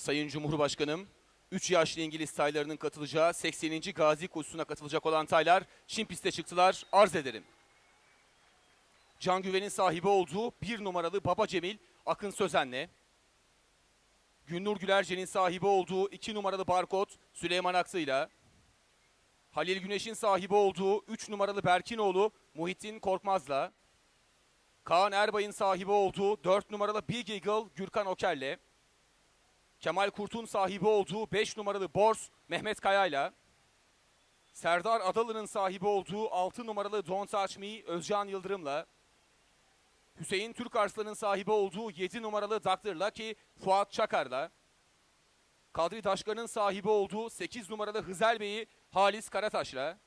Sayın Cumhurbaşkanım, 3 yaşlı İngiliz taylarının katılacağı 80. Gazi koşusuna katılacak olan taylar Çin piste çıktılar. Arz ederim. Can Güven'in sahibi olduğu bir numaralı Baba Cemil Akın Sözen'le, Günnur Gülerce'nin sahibi olduğu 2 numaralı Barkod Süleyman Aktı'yla, Halil Güneş'in sahibi olduğu 3 numaralı Berkinoğlu Muhittin Korkmaz'la, Kaan Erbay'ın sahibi olduğu 4 numaralı Big Eagle Gürkan Oker'le, Kemal Kurt'un sahibi olduğu 5 numaralı Bors Mehmet Kaya'yla, Serdar Adalı'nın sahibi olduğu 6 numaralı Don't Touch Me Özcan Yıldırım'la, Hüseyin Türkarslan'ın sahibi olduğu 7 numaralı Dr. Lucky Fuat Çakar'la, Kadri Taşkan'ın sahibi olduğu 8 numaralı Hızel Bey'i Halis Karataş'la,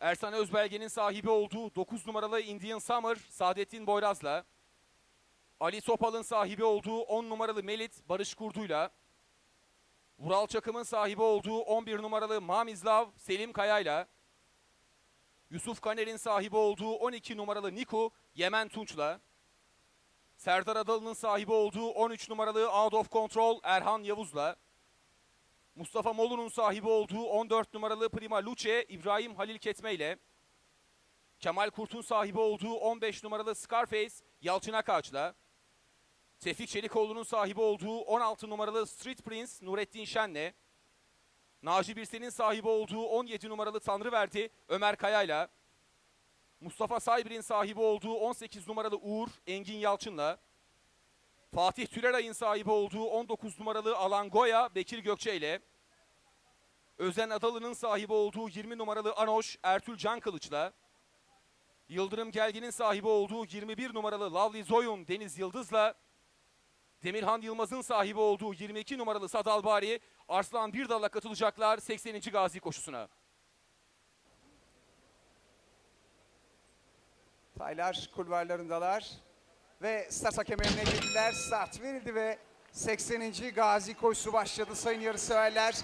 Ersan Özbelge'nin sahibi olduğu 9 numaralı Indian Summer Saadettin Boyraz'la, Ali Sopal'ın sahibi olduğu 10 numaralı Melit Barış Kurdu'yla, Vural Çakım'ın sahibi olduğu 11 numaralı Mamizlav Selim Kaya'yla, Yusuf Kaner'in sahibi olduğu 12 numaralı Niku Yemen Tunç'la, Serdar Adalı'nın sahibi olduğu 13 numaralı Out of Control Erhan Yavuz'la, Mustafa Molu'nun sahibi olduğu 14 numaralı Prima Luce İbrahim Halil Ketme ile, Kemal Kurt'un sahibi olduğu 15 numaralı Scarface Yalçın Akaç'la, Tevfik Çelikoğlu'nun sahibi olduğu 16 numaralı Street Prince Nurettin Şen'le, Naci Birsel'in sahibi olduğu 17 numaralı Tanrıverdi Ömer Kaya'yla, Mustafa Saybir'in sahibi olduğu 18 numaralı Uğur Engin Yalçın'la, Fatih Türeray'ın sahibi olduğu 19 numaralı Alan Goya Bekir Gökçe ile, Özen Adalı'nın sahibi olduğu 20 numaralı Anoş Ertül Can Kılıç'la, Yıldırım Gelgin'in sahibi olduğu 21 numaralı Lovely Zoyun Deniz Yıldız'la, Demirhan Yılmaz'ın sahibi olduğu 22 numaralı Sadal Bari Arslan Birdal'la katılacaklar 80. Gazi koşusuna. Taylar kulvarlarındalar ve start hakemlerine girdiler. Start verildi ve 80. Gazi koşusu başladı sayın yarışseverler.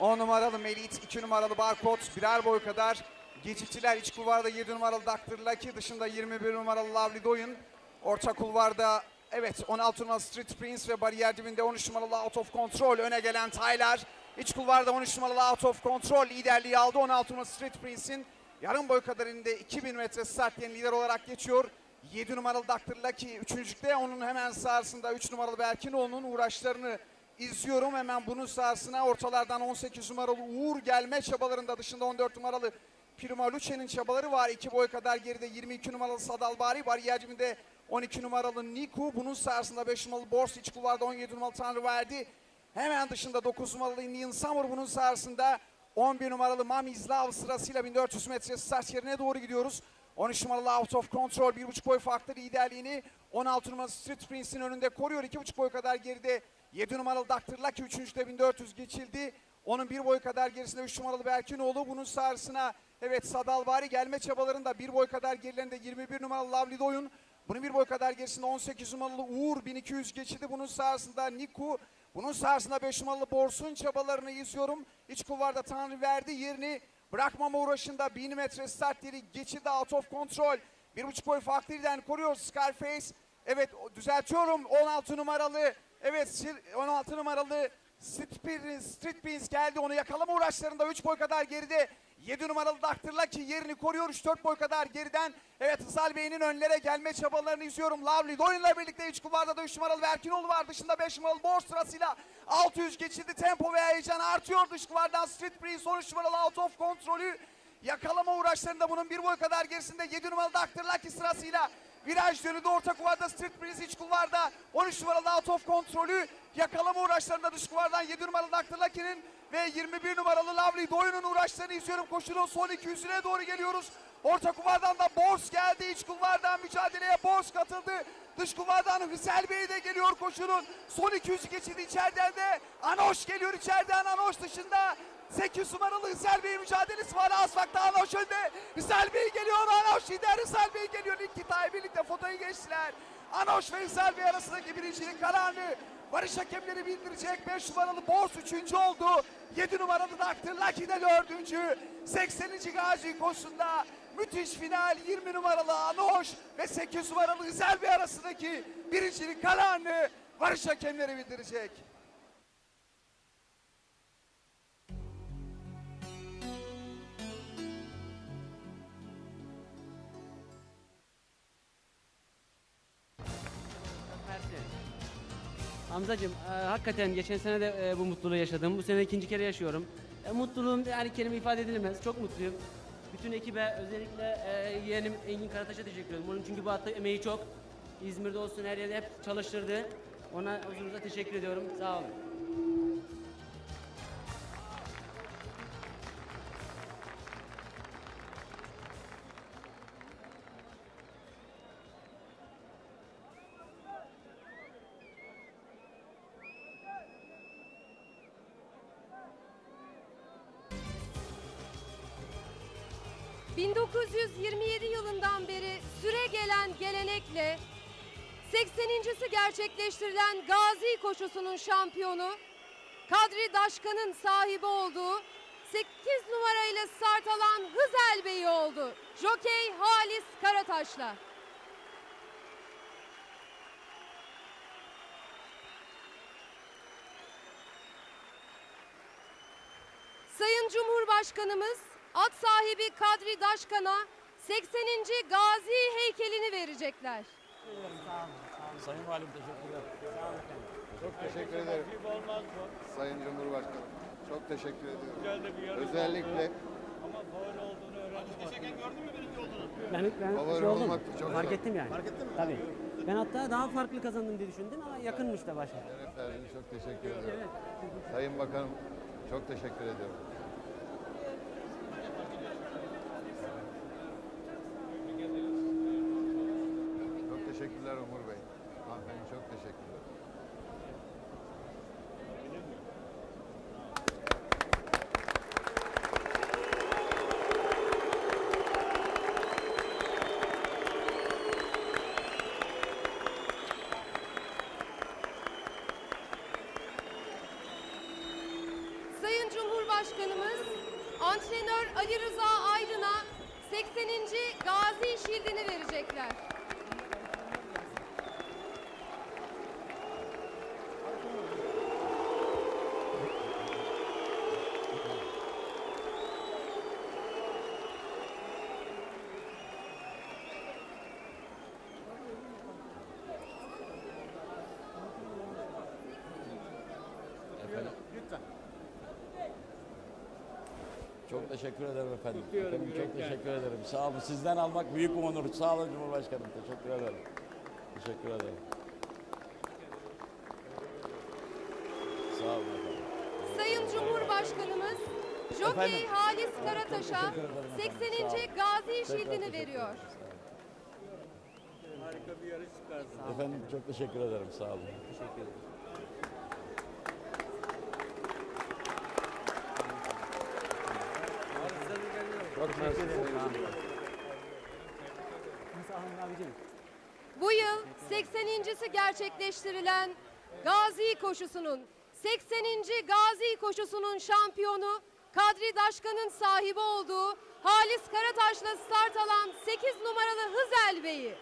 10 numaralı Melit, 2 numaralı Barkod birer boy kadar geciktiler. İç kulvarda 7 numaralı Dr. Lucky, dışında 21 numaralı Lovely Doyun. Orta kulvarda evet 16 numaralı Street Prince ve bariyer dibinde 13 numaralı Out of Control öne gelen Taylar. İç kulvarda 13 numaralı Out of Control liderliği aldı. 16 numaralı Street Prince'in yarım boy kadarında 2000 metre start yeni lider olarak geçiyor. 7 numaralı Dr. Lucky üçüncülükte. Onun hemen sağrısında 3 numaralı Berkinoğlu'nun uğraşlarını izliyorum. Hemen bunun sağrısına ortalardan 18 numaralı Uğur gelme çabalarında dışında 14 numaralı Prima Luce'nin çabaları var. 2 boy kadar geride 22 numaralı Sadal Bari. Bariyer dibinde 12 numaralı Niku. Bunun sağrısında 5 numaralı Bors. iç kulvarda 17 numaralı Tanrı verdi. Hemen dışında 9 numaralı Indian Summer bunun sağrısında 11 numaralı Mami's Love sırasıyla 1400 metre start yerine doğru gidiyoruz. 13 numaralı Out of Control 1,5 boy farklı liderliğini 16 numaralı Street Prince'in önünde koruyor. 2,5 boy kadar geride 7 numaralı Dr. Lucky 3. 1400 geçildi. Onun bir boy kadar gerisinde 3 numaralı Berkinoğlu. Bunun sağrısına evet Sadalvari gelme çabalarında bir boy kadar gerilerinde 21 numaralı Lovely Doyun. Bunun bir boy kadar gerisinde 18 numaralı Uğur 1200 geçildi. Bunun sağrısında Niku. Bunun sağrısında 5 numaralı Bors'un çabalarını izliyorum. İç kulvarda Tanrı verdi yerini bırakmama uğraşında 1000 metre start yeri geçildi out of control. Bir buçuk boy farklı yerden koruyor Scarface. Evet düzeltiyorum 16 numaralı. Evet Sir- 16 numaralı Street, Street Beans geldi. Onu yakalama uğraşlarında 3 boy kadar geride. 7 numaralı Dr. Lucky yerini koruyor 3-4 boy kadar geriden. Evet Hızal Bey'in önlere gelme çabalarını izliyorum. Lovely Doyun'la birlikte iç kulvarda da 3 numaralı Verkinoğlu var. Dışında 5 numaralı Bor sırasıyla 600 geçildi. Tempo ve heyecan artıyor. Dış kulvardan Street Breeze 13 numaralı Out of Kontrolü yakalama uğraşlarında bunun bir boy kadar gerisinde 7 numaralı Dr. Lucky sırasıyla viraj dönüdü orta kulvarda Street Breeze iç kulvarda 13 numaralı Out of Kontrolü yakalama uğraşlarında dış kulvardan 7 numaralı. Lucky'nin ve 21 numaralı Lovely Doyun'un uğraşlarını izliyorum. Koşunun son 200'üne doğru geliyoruz. Orta kulvardan da Bors geldi. İç kulvardan mücadeleye Bors katıldı. Dış kulvardan Hüsel Bey de geliyor koşunun. Son 200'ü geçildi içeriden de. Anoş geliyor içeriden. Anoş dışında 8 numaralı Hüsel Bey mücadelesi var. Asfak'ta Anoş önde. Hüsel Bey geliyor. Anoş lider Hüsel Bey geliyor. İlk kitayı birlikte fotoyu geçtiler. Anoş ve Hüsel Bey arasındaki birincilik kararını Barış hakemleri bildirecek. 5 numaralı Bors 3. oldu. 7 numaralı Dr. Lucky de 4. 80. Gazi koşusunda müthiş final 20 numaralı Anoş ve 8 numaralı Hüsel Bey arasındaki birincilik kararını Barış hakemleri bildirecek. Hamzacığım e, hakikaten geçen sene de e, bu mutluluğu yaşadım. Bu sene ikinci kere yaşıyorum. E, mutluluğum yani kelime ifade edilmez. Çok mutluyum. Bütün ekibe özellikle e, yeğenim Engin Karataş'a teşekkür ederim. Onun çünkü bu hatta emeği çok. İzmir'de olsun her yerde hep çalıştırdı. Ona huzurunuza teşekkür ediyorum. Sağ olun. 1927 yılından beri süre gelen gelenekle 80.si gerçekleştirilen Gazi koşusunun şampiyonu Kadri Daşkan'ın sahibi olduğu 8 numarayla start alan Hızel Bey oldu. Jokey Halis Karataş'la. Sayın Cumhurbaşkanımız at sahibi Kadri Daşkan'a 80. Gazi heykelini verecekler. Sayın Valim teşekkürler. Çok teşekkür ederim. Sayın Cumhurbaşkanım. Çok teşekkür ediyorum. Özellikle Ben, ben Favori şey oldum. çok Fark zor. ettim yani. Fark ettin mi? Tabii. Ben hatta daha farklı kazandım diye düşündüm ama yakınmış da başa. şeref verdiniz. Çok teşekkür ediyorum. Sayın Bakanım çok teşekkür ediyorum. Çok teşekkürler Umur Bey. Hanımefendi çok teşekkürler. Sayın Cumhurbaşkanımız antrenör Ali Rıza Aydın'a 80. Gazi şildini verecekler. Çok teşekkür ederim efendim. efendim çok teşekkür ederim. Sağ olun. Sizden almak büyük bir onur. Sağ olun Cumhurbaşkanım. Teşekkür ederim. Teşekkür ederim. Sağ olun efendim. Sayın Cumhurbaşkanımız Jokey Efendim? Halis Karataş'a teşekkür ederim efendim. 80. Sağ olun. Gazi Tekrar şildini teşekkür veriyor. ederim. Sağ olun. Efendim çok teşekkür ederim. Sağ olun. Teşekkür ederim. Çok mersi. Sağ olun abicim. Bu yıl 80.si gerçekleştirilen Gazi koşusunun 80. Gazi koşusunun şampiyonu Kadri Daşkan'ın sahibi olduğu Halis Karataş'la start alan 8 numaralı Hızel Bey'i.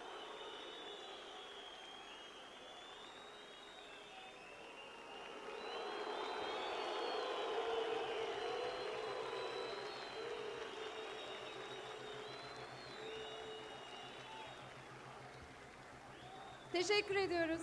Teşekkür ediyoruz.